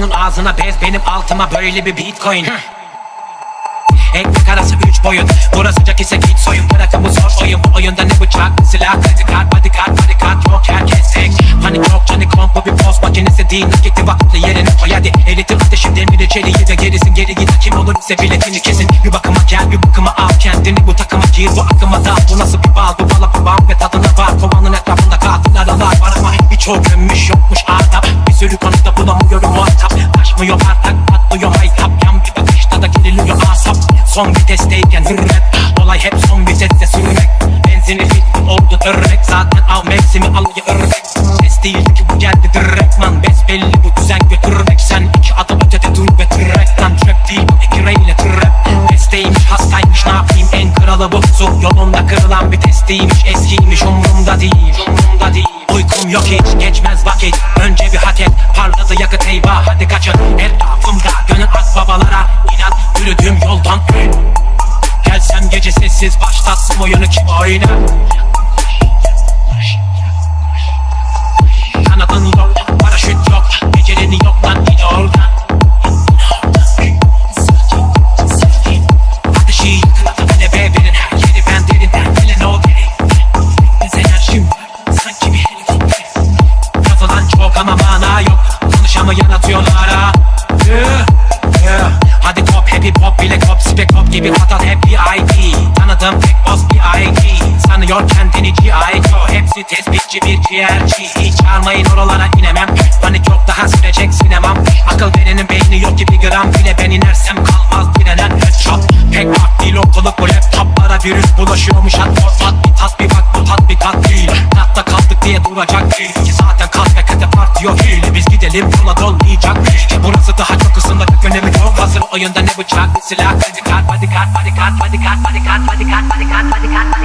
ağzına bez benim altıma böyle bir bitcoin. Ekmek arası üç boyut Burası sıcak ise git soyun. Bırakın bu zor oyun. Bu oyunda ne bıçak ne silah kart. Bodyguard bodyguard Yok herkes tek Panik yok Johnny Kong Bu bir post makinesi değil. Nakiti vakıflı yerine koy hadi Elitin ateşim demir içeriği de gerisin. Geri git kim olur ise biletini kesin. Bir bakıma gel bir bakıma al kendini. Bu takıma gir bu akıma dal. Bu nasıl bir bal? Bu bala bir bam ve tadına var Kovanın etrafında katiller alar var ama Birçok gömmüş. yokmuş Son vitesteyken hürmet Olay hep son viteste sürmek. Benzini fit oldu örnek. Zaten av mevsimi alıyı örnek. Ses değil ki bu geldi direktman Besbelli bu düzen götürmek. Sen iki adım ötede dur ve trekten Trap değil bu iki reyle trap. Besteymiş hastaymış ne yapayım? En kralı bu. Su Yolunda kırılan bir testiymiş. Eskiymiş umurumda değil. Umurumda değil. Uykum yok hiç geçmez vakit. Önce bir hak et Parladı yakıt eyvah. Hadi kaçın. Etrafımda gönül akbabalara İnan sessiz başlatsın oyunu kim oynar? Kanadın yok, paraşüt yok Becereni yok lan in oradan Ateşi yakın verin Her yeri ben derin Gelen o derin Biz enerjim Sanki bir helikopter. Çok ama mana yok Konuşamayan atıyorlar Yeah, yeah. Hadi top happy pop bile kop spek hop gibi atar hep bir ID Tanıdım tek boss bir ID Sanıyor kendini G.I. Hepsi tespitçi bir ciğerci Hiç çağırmayın oralara inemem. Panik yok daha sürecek sinemam. Akıl verenin beyni yok ki bir gram bile. Ben inersem kalmaz direnen headshot Pek vakti lokalılık bu laptoplara virüs bulaşıyormuş. Hat format bir tat bir bak bu tatbikat değil Natta kaldık diye duracak değil. Ki zaten kalk ve kete parti yok hile Biz gidelim yola dolmayacak Burası daha çok ısınma çok önemi yok Hazır. Oyunda ne bıçak ne silah Kredi kart bodyguard bodyguard bodyguard bodyguard bodyguard bodyguard Batikan, batikan, batikan.